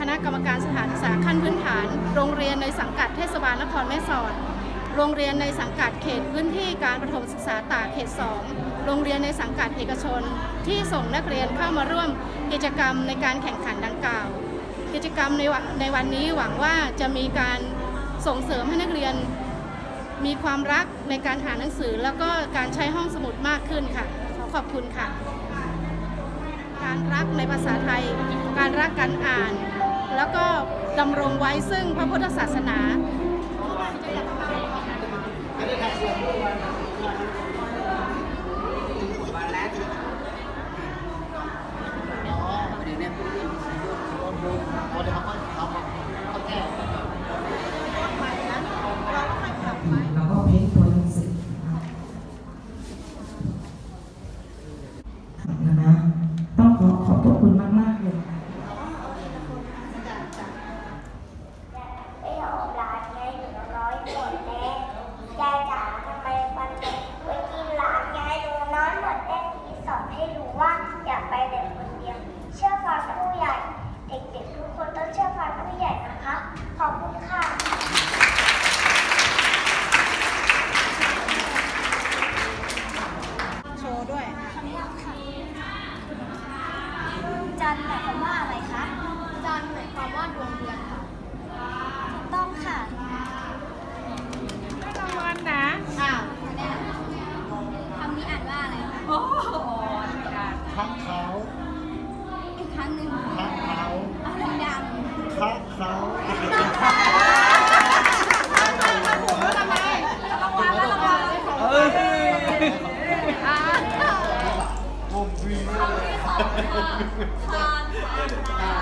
คณะกรรมการสถานศึกษาขั้นพื้นฐาน โรงเรียนในสังกัดเทศบาลนครแม่สอด โรงเรียนในสังกัดเขตพื้นที่การประถมศึกษาตากเขต 2 โรงเรียนในสังกัดเอกชน ที่ส่งนักเรียนเข้ามาร่วมกิจกรรมในการแข่งขันดังกล่าว กิจกรรมในวันในวันนี้หวังว่าจะมีการส่งเสริมให้นักเรียน มีความรักในการหาหนังสือ แล้วก็การใช้ห้องสมุดมากขึ้นค่ะ ขอขอบคุณค่ะ การรักในภาษาไทย การรักการอ่าน ดำรงไว้ซึ่งพระพุทธศาสนาอ๋อประเดี๋ยเอเดี๋ยวเขา จันหมายความว่าอะไรคะ จันหมายความว่าดวงเดือนค่ะต้องค่ะ ให้รางวัลนะอ้าวคะคำนี้อ่านว่าอะไรคะ โอ้โหไม่ได้ ข้าค ทานทาน